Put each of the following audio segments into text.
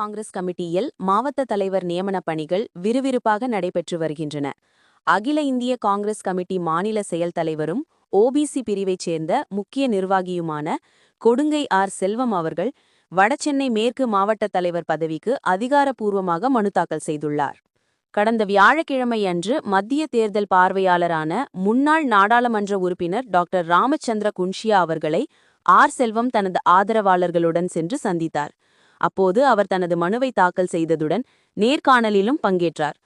காங்கிரஸ் கமிட்டியில் மாவட்ட தலைவர் நியமன பணிகள் விறுவிறுப்பாக நடைபெற்று வருகின்றன. அகில இந்திய காங்கிரஸ் கமிட்டி மாநில செயல் தலைவரும் ஓபிசி பிரிவைச் சேர்ந்த முக்கிய நிர்வாகியுமான கொடுங்கை ஆர் செல்வம் அவர்கள் வடசென்னை மேற்கு மாவட்ட தலைவர் பதவிக்கு அதிகாரப்பூர்வமாக மனு தாக்கல் செய்துள்ளார். கடந்த வியாழக்கிழமை அன்று மத்திய தேர்தல் பார்வையாளரான முன்னாள் நாடாளுமன்ற உறுப்பினர் டாக்டர் ராமச்சந்திர குன்ஷியா அவர்களை ஆர் செல்வம் தனது ஆதரவாளர்களுடன் சென்று சந்தித்தார். அப்போது அவர் தனது மனுவை தாக்கல் செய்ததுடன் நேர்காணலிலும் பங்கேற்றார்.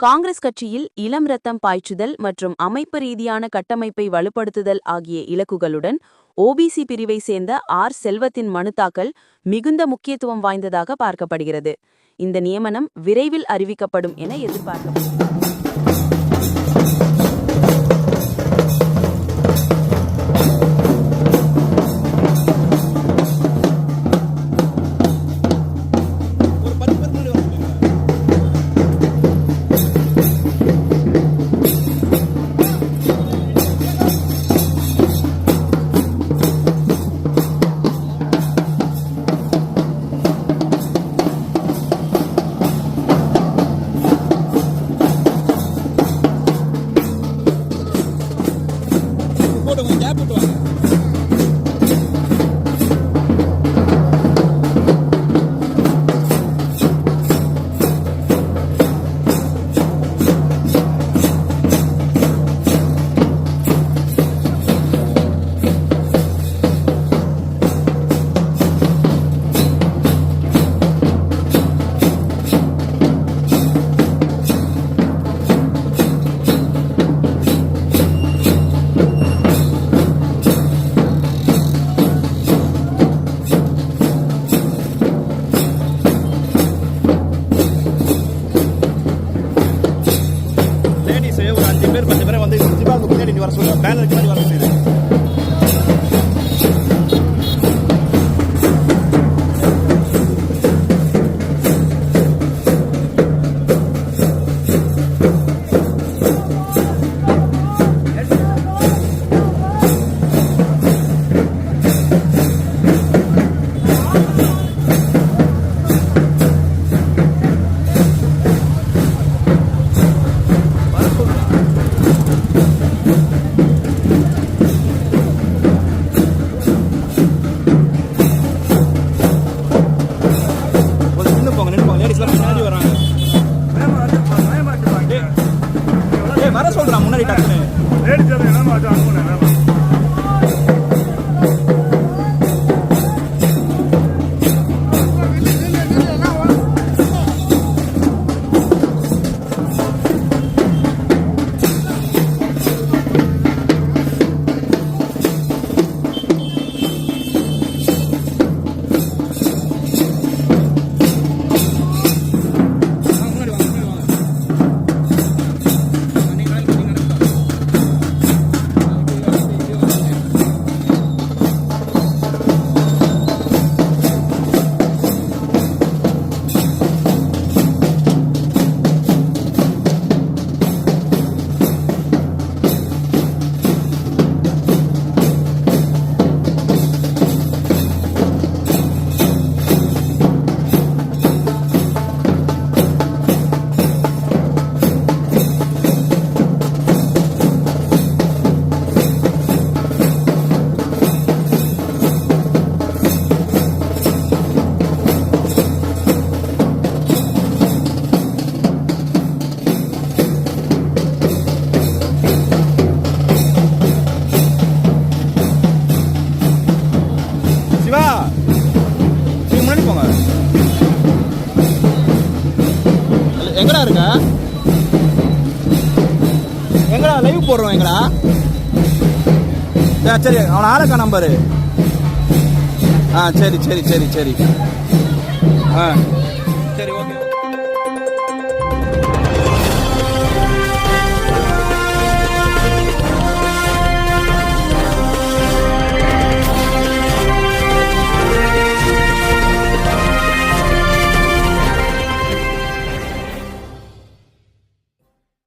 காங்கிரஸ் கட்சியில் இளம் ரத்தம் பாய்ச்சுதல் மற்றும் அமைப்பு ரீதியான கட்டமைப்பை வலுப்படுத்துதல் ஆகிய இலக்குகளுடன் ஓபிசி பிரிவை சேர்ந்த ஆர். செல்வத்தின் மனு தாக்கல் மிகுந்த முக்கியத்துவம் வாய்ந்ததாக பார்க்கப்படுகிறது. இந்த நியமனம் விரைவில் அறிவிக்கப்படும் என எதிர்பார்க்கப்படுகிறது. llevar su ventana. Jordan. Live போடுறோம் எங்கடா சரி, அவன் ஆளக்கா நம்பரு ஆ சரி சரி சரி சரி. ஆ.